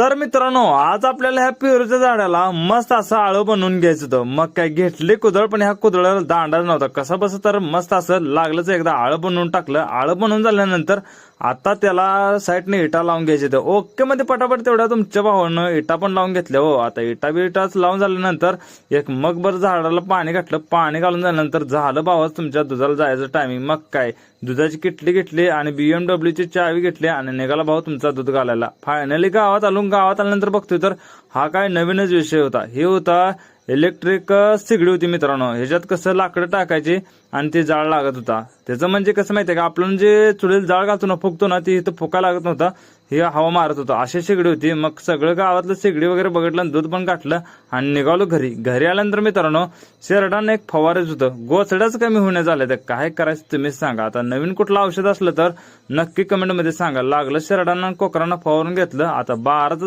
तर मित्रांनो आज आपल्याला ह्या पेरूच्या झाडाला मस्त असं आळं बनवून घ्यायचं होतं. मग काय घेतले कुदळ पण ह्या कुदळाला दांडा नव्हता. कसं बस तर मस्त असं लागलंच एकदा. आळं बनवून टाकलं. आळं बनवून झाल्यानंतर आता त्याला साईडने इटा लावून घ्यायचे तर ओके मध्ये पटापट तेवढ्या तुमच्या भावानं इटा पण लावून घेतल्या हो. आता इटा बिटाच लावून झाल्यानंतर एक मगभर झाडाला पाणी घातलं पाणी घालून झाल्यानंतर झालं भावाच तुमच्या दुधाला जायचं टायमिंग मग काय? दुधाची किटली घेतली आणि बीएमडब्ल्यूची चावी घेतली आणि निघाला भाऊ तुमचा दूध घालायला. फायनली गावात आलो गावात आल्यानंतर बघतोय तर हा काय नवीनच विषय होता. हे होता इलेक्ट्रिक सिगडी होती मित्रांनो. ह्याच्यात कसं लाकडं टाकायची आणि ते जाळ लागत होता. त्याचं म्हणजे कसं माहितीये का आपण जे चुलीला जाळ घालतो ना फुकतो ना ती इथं फुका लागत नव्हता. हे हवा मारत होतं. अशी शेगडी होती. मग सगळं गावातलं शेगडी वगैरे बघितलं आणि दूध पण काटलं आणि निघालो घरी. घरी आल्यानंतर मित्रांनो शेरडानं एक फवारच होतं. गोचड्याच कमी होण्यात झालं तर काय करायचं तुम्हीच सांगा. आता नवीन कुठलं औषध असलं तर नक्की कमेंटमध्ये सांगा. लागलं शेरडानं कोकरांना फवारून घेतलं. आता बाराचं